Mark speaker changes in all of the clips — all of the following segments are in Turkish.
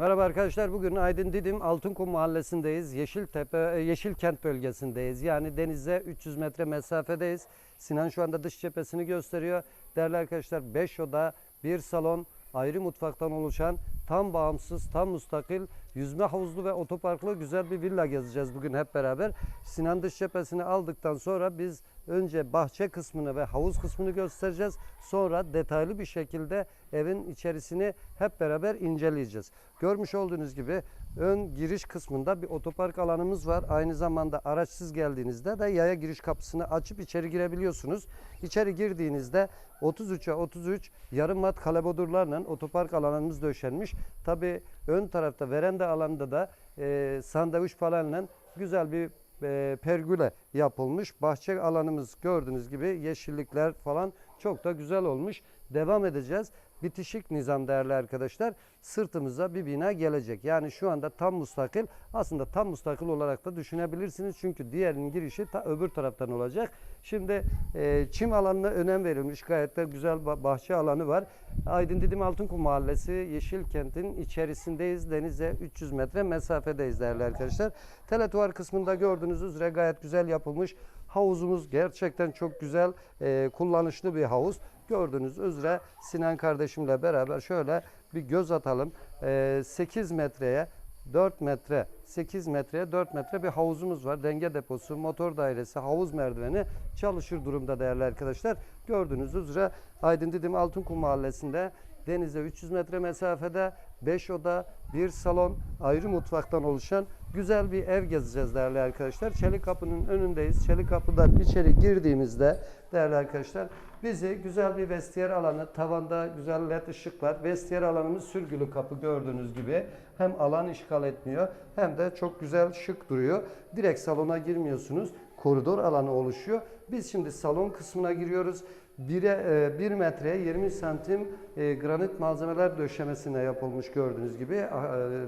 Speaker 1: Merhaba arkadaşlar. Bugün Aydın Didim Altınkum Mahallesi'ndeyiz. Yeşiltepe, e, Yeşilkent bölgesindeyiz. Yani denize 300 metre mesafedeyiz. Sinan şu anda dış cephesini gösteriyor. Değerli arkadaşlar 5 oda, 1 salon, ayrı mutfaktan oluşan tam bağımsız, tam müstakil, yüzme havuzlu ve otoparklı güzel bir villa gezeceğiz bugün hep beraber. Sinan dış cephesini aldıktan sonra biz önce bahçe kısmını ve havuz kısmını göstereceğiz. Sonra detaylı bir şekilde evin içerisini hep beraber inceleyeceğiz. Görmüş olduğunuz gibi ön giriş kısmında bir otopark alanımız var. Aynı zamanda araçsız geldiğinizde de yaya giriş kapısını açıp içeri girebiliyorsunuz. İçeri girdiğinizde 33'e 33 yarım mat kalebodurlarla otopark alanımız döşenmiş. Tabi ön tarafta veranda alanında da e, sandviç falanla güzel bir e, pergüle yapılmış. Bahçe alanımız gördüğünüz gibi yeşillikler falan çok da güzel olmuş. Devam edeceğiz. Bitişik nizam değerli arkadaşlar. Sırtımıza bir bina gelecek. Yani şu anda tam mustakil. Aslında tam mustakil olarak da düşünebilirsiniz. Çünkü diğerinin girişi ta öbür taraftan olacak. Şimdi e, çim alanına önem verilmiş. Gayet de güzel ba- bahçe alanı var. Aydın Didim Altınkum Mahallesi Yeşilkent'in içerisindeyiz. Denize 300 metre mesafedeyiz değerli arkadaşlar. Teletuvar kısmında gördüğünüz üzere gayet güzel yapılmış. Havuzumuz gerçekten çok güzel, e, kullanışlı bir havuz. Gördüğünüz üzere Sinan kardeşimle beraber şöyle bir göz atalım. E, 8 metreye 4 metre, 8 metreye 4 metre bir havuzumuz var. Denge deposu, motor dairesi, havuz merdiveni çalışır durumda değerli arkadaşlar. Gördüğünüz üzere Aydın Didim Altınkum Mahallesi'nde denize 300 metre mesafede 5 oda, bir salon, ayrı mutfaktan oluşan güzel bir ev gezeceğiz değerli arkadaşlar. Çelik kapının önündeyiz. Çelik kapıdan içeri girdiğimizde değerli arkadaşlar bizi güzel bir vestiyer alanı, tavanda güzel led ışıklar. Vestiyer alanımız sürgülü kapı gördüğünüz gibi. Hem alan işgal etmiyor hem de çok güzel şık duruyor. Direkt salona girmiyorsunuz. Koridor alanı oluşuyor. Biz şimdi salon kısmına giriyoruz. 1'e 1 metreye 20 santim e, granit malzemeler döşemesine yapılmış gördüğünüz gibi. E,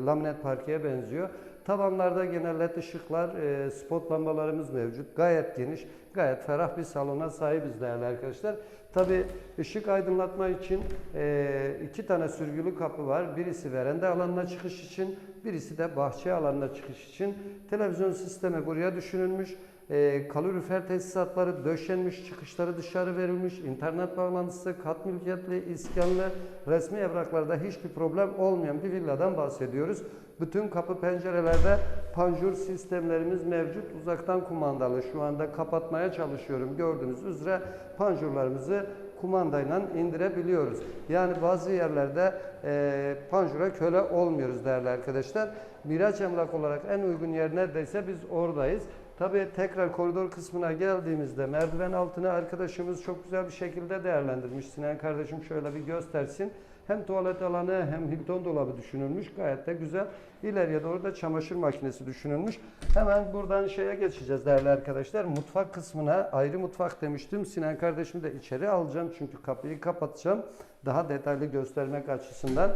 Speaker 1: laminat parkeye benziyor. Tavanlarda gene led ışıklar, e, spot lambalarımız mevcut. Gayet geniş, gayet ferah bir salona sahibiz değerli arkadaşlar. Tabi ışık aydınlatma için e, iki tane sürgülü kapı var. Birisi veranda alanına çıkış için, birisi de bahçe alanına çıkış için. Televizyon sistemi buraya düşünülmüş. E, kalorifer tesisatları döşenmiş, çıkışları dışarı verilmiş, internet bağlantısı, kat mülkiyetli, iskanlı, resmi evraklarda hiçbir problem olmayan bir villadan bahsediyoruz. Bütün kapı pencerelerde panjur sistemlerimiz mevcut. Uzaktan kumandalı. Şu anda kapatmaya çalışıyorum. Gördüğünüz üzere panjurlarımızı kumandayla indirebiliyoruz. Yani bazı yerlerde e, panjura köle olmuyoruz değerli arkadaşlar. Miraç emlak olarak en uygun yer neredeyse biz oradayız. Tabii tekrar koridor kısmına geldiğimizde merdiven altına arkadaşımız çok güzel bir şekilde değerlendirmiş. Sinan kardeşim şöyle bir göstersin. Hem tuvalet alanı hem Hilton dolabı düşünülmüş. Gayet de güzel. İleriye doğru da çamaşır makinesi düşünülmüş. Hemen buradan şeye geçeceğiz değerli arkadaşlar. Mutfak kısmına ayrı mutfak demiştim. Sinan kardeşimi de içeri alacağım. Çünkü kapıyı kapatacağım. Daha detaylı göstermek açısından.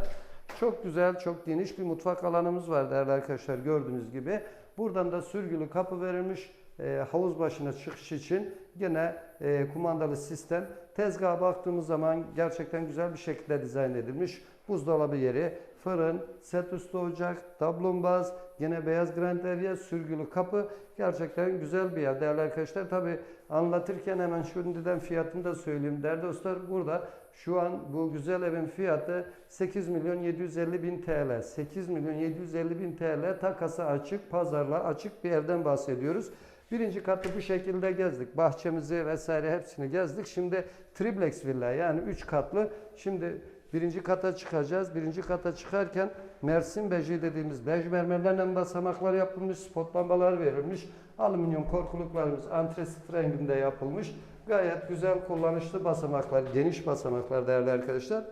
Speaker 1: Çok güzel, çok geniş bir mutfak alanımız var değerli arkadaşlar gördüğünüz gibi. Buradan da sürgülü kapı verilmiş. E, havuz başına çıkış için gene e, kumandalı sistem. Tezgaha baktığımız zaman gerçekten güzel bir şekilde dizayn edilmiş. Buzdolabı yeri, fırın, set üstü ocak, tablombaz, gene beyaz granderya, sürgülü kapı. Gerçekten güzel bir yer değerli arkadaşlar. Tabi anlatırken hemen şimdiden fiyatını da söyleyeyim. Değerli dostlar burada şu an bu güzel evin fiyatı 8 milyon 750 bin TL. 8 milyon 750 bin TL takası açık, pazarla açık bir evden bahsediyoruz. Birinci katı bu şekilde gezdik. Bahçemizi vesaire hepsini gezdik. Şimdi triplex villa yani 3 katlı. Şimdi birinci kata çıkacağız. Birinci kata çıkarken Mersin beji dediğimiz bej mermerlerle basamaklar yapılmış, spot lambalar verilmiş. Alüminyum korkuluklarımız antresit renginde yapılmış. Gayet güzel kullanışlı basamaklar, geniş basamaklar değerli arkadaşlar.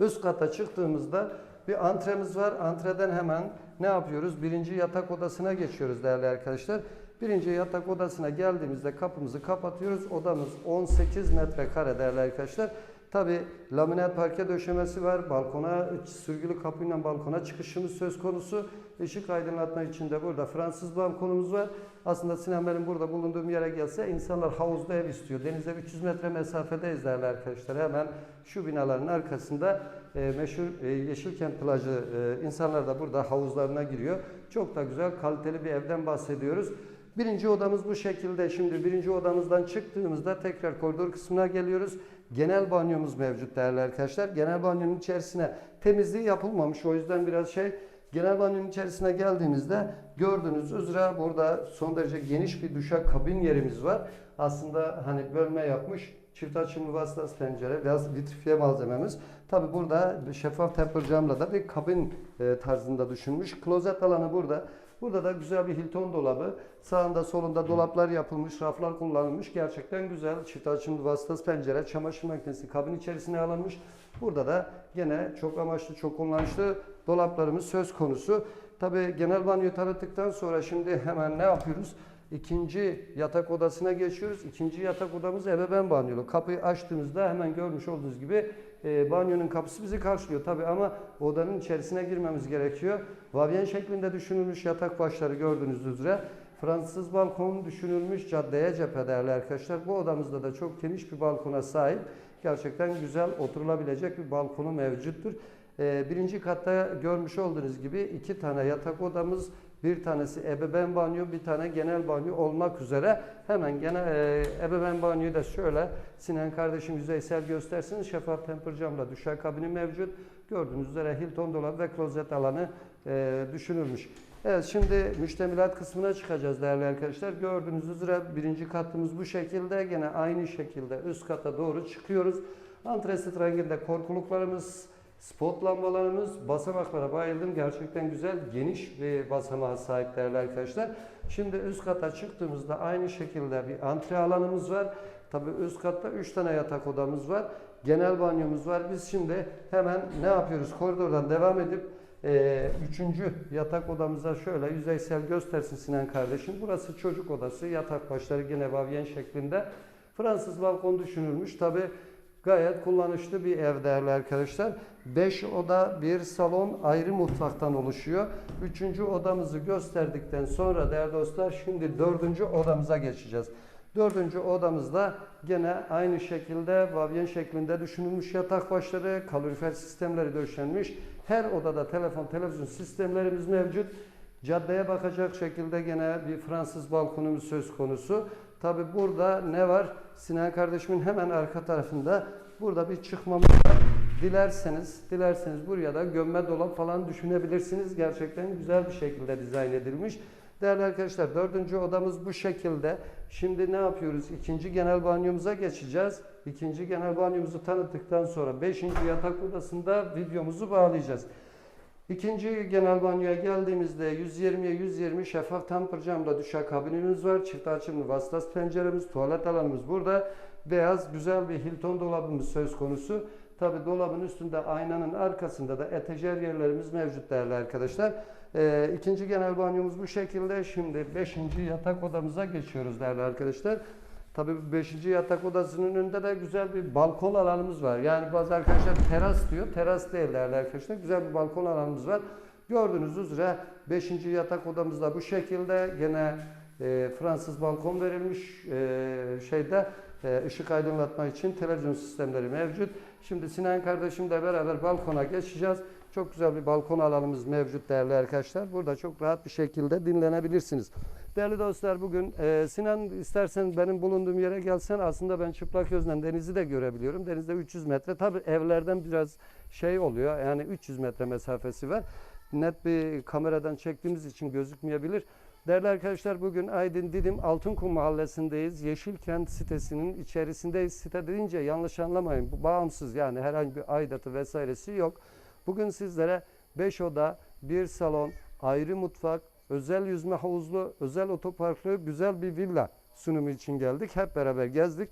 Speaker 1: Üst kata çıktığımızda bir antremiz var. Antreden hemen ne yapıyoruz? Birinci yatak odasına geçiyoruz değerli arkadaşlar. Birinci yatak odasına geldiğimizde kapımızı kapatıyoruz. Odamız 18 metrekare değerli arkadaşlar. Tabi laminat parke döşemesi var. Balkona sürgülü kapıyla balkona çıkışımız söz konusu. Işık aydınlatma için de burada Fransız balkonumuz var. Aslında Sinan benim burada bulunduğum yere gelse insanlar havuzda ev istiyor. Denize 300 metre mesafedeyiz değerli arkadaşlar. Hemen şu binaların arkasında e, meşhur e, Yeşilkent plajı e, insanlar da burada havuzlarına giriyor. Çok da güzel kaliteli bir evden bahsediyoruz. Birinci odamız bu şekilde. Şimdi birinci odamızdan çıktığımızda tekrar koridor kısmına geliyoruz. Genel banyomuz mevcut değerli arkadaşlar. Genel banyonun içerisine temizliği yapılmamış. O yüzden biraz şey Genel banyonun içerisine geldiğimizde gördüğünüz üzere burada son derece geniş bir duşak kabin yerimiz var. Aslında hani bölme yapmış çift açımlı vasıtası pencere biraz vitrifiye malzememiz. Tabi burada şeffaf temper camla da bir kabin e, tarzında düşünmüş. Klozet alanı burada. Burada da güzel bir Hilton dolabı. Sağında solunda dolaplar yapılmış, raflar kullanılmış. Gerçekten güzel. Çift açımlı vasıtası pencere, çamaşır makinesi kabin içerisine alınmış. Burada da gene çok amaçlı, çok kullanışlı dolaplarımız söz konusu. Tabi genel banyoyu tanıttıktan sonra şimdi hemen ne yapıyoruz? İkinci yatak odasına geçiyoruz. İkinci yatak odamız ebeveyn banyolu. Kapıyı açtığımızda hemen görmüş olduğunuz gibi e, banyonun kapısı bizi karşılıyor. Tabi ama odanın içerisine girmemiz gerekiyor. Vavyen şeklinde düşünülmüş yatak başları gördüğünüz üzere. Fransız balkon düşünülmüş caddeye cephe değerli arkadaşlar. Bu odamızda da çok geniş bir balkona sahip. Gerçekten güzel oturulabilecek bir balkonu mevcuttur. Ee, birinci katta görmüş olduğunuz gibi iki tane yatak odamız, bir tanesi ebeveyn banyo, bir tane genel banyo olmak üzere. Hemen gene e, ebeveyn banyoyu da şöyle Sinan kardeşim yüzeysel göstersin. Şeffaf temper camla düşer kabini mevcut. Gördüğünüz üzere Hilton dolabı ve klozet alanı e, düşünülmüş. Evet şimdi müştemilat kısmına çıkacağız değerli arkadaşlar. Gördüğünüz üzere birinci katımız bu şekilde. Gene aynı şekilde üst kata doğru çıkıyoruz. Antresit renginde korkuluklarımız, spot lambalarımız, basamaklara bayıldım. Gerçekten güzel, geniş bir basamağa sahip değerli arkadaşlar. Şimdi üst kata çıktığımızda aynı şekilde bir antre alanımız var. Tabii üst katta 3 tane yatak odamız var. Genel banyomuz var. Biz şimdi hemen ne yapıyoruz? Koridordan devam edip ee, üçüncü yatak odamıza şöyle yüzeysel göstersin Sinan kardeşim. Burası çocuk odası. Yatak başları yine vavyen şeklinde. Fransız balkon düşünülmüş. Tabi gayet kullanışlı bir ev değerli arkadaşlar. 5 oda, bir salon, ayrı mutfaktan oluşuyor. Üçüncü odamızı gösterdikten sonra değerli dostlar şimdi dördüncü odamıza geçeceğiz. Dördüncü odamızda gene aynı şekilde vavyen şeklinde düşünülmüş yatak başları, kalorifer sistemleri döşenmiş. Her odada telefon, televizyon sistemlerimiz mevcut. Caddeye bakacak şekilde gene bir Fransız balkonumuz söz konusu. Tabi burada ne var? Sinan kardeşimin hemen arka tarafında burada bir çıkmamız var. Dilerseniz, dilerseniz buraya da gömme dolap falan düşünebilirsiniz. Gerçekten güzel bir şekilde dizayn edilmiş. Değerli arkadaşlar dördüncü odamız bu şekilde. Şimdi ne yapıyoruz? İkinci genel banyomuza geçeceğiz. İkinci genel banyomuzu tanıttıktan sonra beşinci yatak odasında videomuzu bağlayacağız. İkinci genel banyoya geldiğimizde 120'ye 120 şeffaf temper camla düşer kabinimiz var. Çift açımlı vasıtası penceremiz, tuvalet alanımız burada. Beyaz güzel bir Hilton dolabımız söz konusu. Tabi dolabın üstünde aynanın arkasında da etajer yerlerimiz mevcut değerli arkadaşlar. Ee, ikinci genel banyomuz bu şekilde. Şimdi beşinci yatak odamıza geçiyoruz değerli arkadaşlar. Tabii 5. yatak odasının önünde de güzel bir balkon alanımız var. Yani bazı arkadaşlar teras diyor. Teras değil değerli arkadaşlar. Güzel bir balkon alanımız var. Gördüğünüz üzere 5. yatak odamızda bu şekilde gene e, Fransız balkon verilmiş e, şeyde e, ışık aydınlatma için televizyon sistemleri mevcut. Şimdi Sinan kardeşimle beraber balkona geçeceğiz. Çok güzel bir balkon alanımız mevcut değerli arkadaşlar. Burada çok rahat bir şekilde dinlenebilirsiniz. Değerli dostlar bugün e, Sinan istersen benim bulunduğum yere gelsen aslında ben çıplak gözle denizi de görebiliyorum. Denizde 300 metre. Tabi evlerden biraz şey oluyor yani 300 metre mesafesi var. Net bir kameradan çektiğimiz için gözükmeyebilir. Değerli arkadaşlar bugün Aydın Didim Altınkum mahallesindeyiz. Yeşilkent sitesinin içerisindeyiz. Site deyince yanlış anlamayın. Bu bağımsız yani herhangi bir aidatı vesairesi yok. Bugün sizlere 5 oda, bir salon, ayrı mutfak, özel yüzme havuzlu, özel otoparklı güzel bir villa sunumu için geldik. Hep beraber gezdik.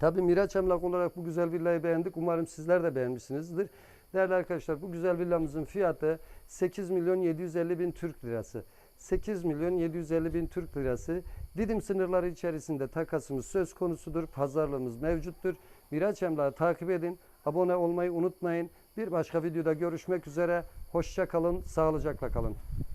Speaker 1: Tabii Miraç Emlak olarak bu güzel villayı beğendik. Umarım sizler de beğenmişsinizdir. Değerli arkadaşlar bu güzel villamızın fiyatı 8 milyon 750 bin Türk lirası. 8 milyon 750 bin Türk lirası. Didim sınırları içerisinde takasımız söz konusudur. Pazarlığımız mevcuttur. Miraç Emlak'ı takip edin. Abone olmayı unutmayın. Bir başka videoda görüşmek üzere. Hoşça kalın, sağlıcakla kalın.